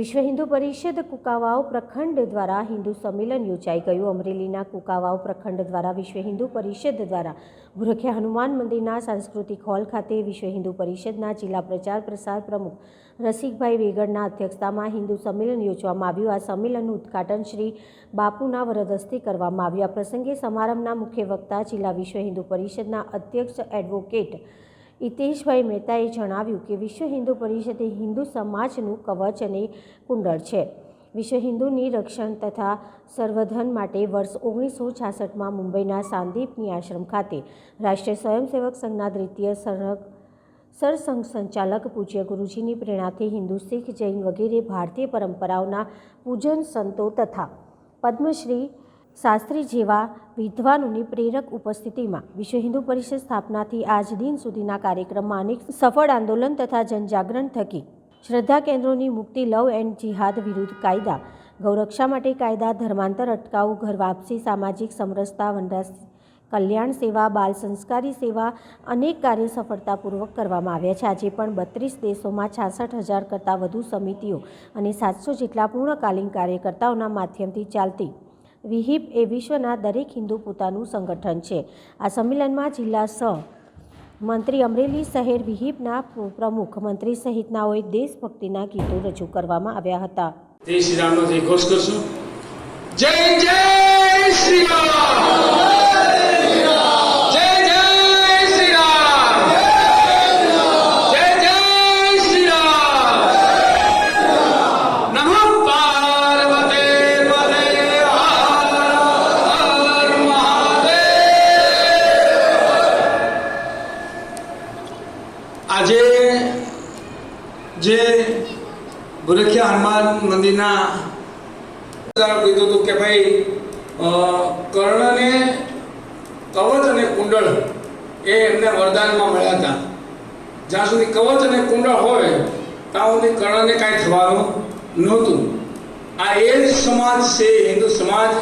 વિશ્વ હિન્દુ પરિષદ કુકાવાવ પ્રખંડ દ્વારા હિન્દુ સંમેલન યોજાઈ ગયું. અમરેલીના કુકાવાવ પ્રખંડ દ્વારા વિશ્વ હિન્દુ પરિષદ દ્વારા ભૂરખિયા હનુમાન મંદિરના સાંસ્કૃતિક હોલ ખાતે વિશ્વ હિન્દુ પરિષદના જિલ્લા પ્રચાર પ્રસાર પ્રમુખ રસિકભાઈ વેગડના અધ્યક્ષતામાં હિન્દુ સંમેલન યોજવામાં આવ્યું. આ સંમેલનનું ઉદ્ઘાટન શ્રી બાપુના વરદસ્તે કરવામાં આવ્યું. આ પ્રસંગે સમારંભના મુખ્ય વક્તા જિલ્લા વિશ્વ હિન્દુ પરિષદના અધ્યક્ષ એડવોકેટ હિતેશભાઈ મહેતાએ જણાવ્યું કે વિશ્વ હિન્દુ પરિષદ હિન્દુ સમાજનું કવચ અને કુંડળ છે. વિશ્વ હિન્દુની રક્ષણ તથા સંવર્ધન માટે વર્ષ ઓગણીસો છાસઠમાં મુંબઈના સાંદીપની આશ્રમ ખાતે રાષ્ટ્રીય સ્વયંસેવક સંઘના દ્વિતીય સરગ, સરસંઘ સંચાલક પૂજ્ય ગુરુજીની પ્રેરણાથી હિન્દુ શીખ જૈન વગેરે ભારતીય પરંપરાઓના પૂજન સંતો તથા પદ્મશ્રી શાસ્ત્રી જેવા વિદ્વાનોની પ્રેરક ઉપસ્થિતિમાં વિશ્વ હિન્દુ પરિષદ સ્થાપનાથી આજ દિન સુધીના કાર્યક્રમમાં અનેક સફળ આંદોલન તથા જનજાગરણ થકી શ્રદ્ધા કેન્દ્રોની મુક્તિ, લવ એન્ડ જિહાદ વિરુદ્ધ કાયદા, ગૌરક્ષા માટે કાયદા, ધર્માંતર અટકાવું, ઘર વાપસી, સામાજિક સમરસતા વનરાસ કલ્યાણ સેવા, બાલ સંસ્કારી સેવા અનેક કાર્ય સફળતાપૂર્વક કરવામાં આવ્યા છે. આજે પણ બત્રીસ દેશોમાં છાસઠ હજાર કરતાં વધુ સમિતિઓ અને સાતસો જેટલા પૂર્ણકાલીન કાર્યકર્તાઓના માધ્યમથી ચાલતી વિહિપ એ વિશ્વના દરેક હિન્દુ પોતાનું સંગઠન છે. આ સંમેલનમાં જિલ્લા સહ મંત્રી અમરેલી શહેર વિહિપના પ્રમુખ મંત્રી સહિતનાઓએ દેશભક્તિના ગીતો રજૂ કરવામાં આવ્યા હતા. જય શ્રી રામનો જય ઘોષ કરશું. જય જય શ્રી રામ! જે ભુરખિયા હનુમાન મંદિરના કીધું હતું કે ભાઈ કર્ણને કવચ અને કુંડળ એ એમને વરદાનમાં મળ્યા હતા. જ્યાં સુધી કવચ અને કુંડળ હોય, ત્યાં સુધી કર્ણને કાંઈ થવાનું નહોતું. આ એ જ સમાજ છે હિન્દુ સમાજ.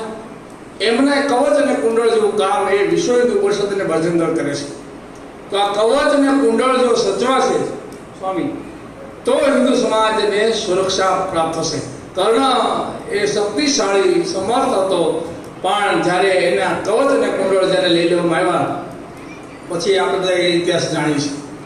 એમને કવચ અને કુંડળ જેવું કામ એ વિશ્વ હિન્દુ પરિષદ અને ભજનદળ કરે છે. તો આ કવચ અને કુંડળ જો સચવાશે, સ્વામી તો હિન્દુ સમાજને સુરક્ષા પ્રાપ્ત થશે. કર્ણ એ શક્તિશાળી સમર્થ હતો, પણ જ્યારે એના કવચ અને કુંડળ જ્યારે લઈ લેવામાં આવ્યા, પછી આપણે ઇતિહાસ છીએ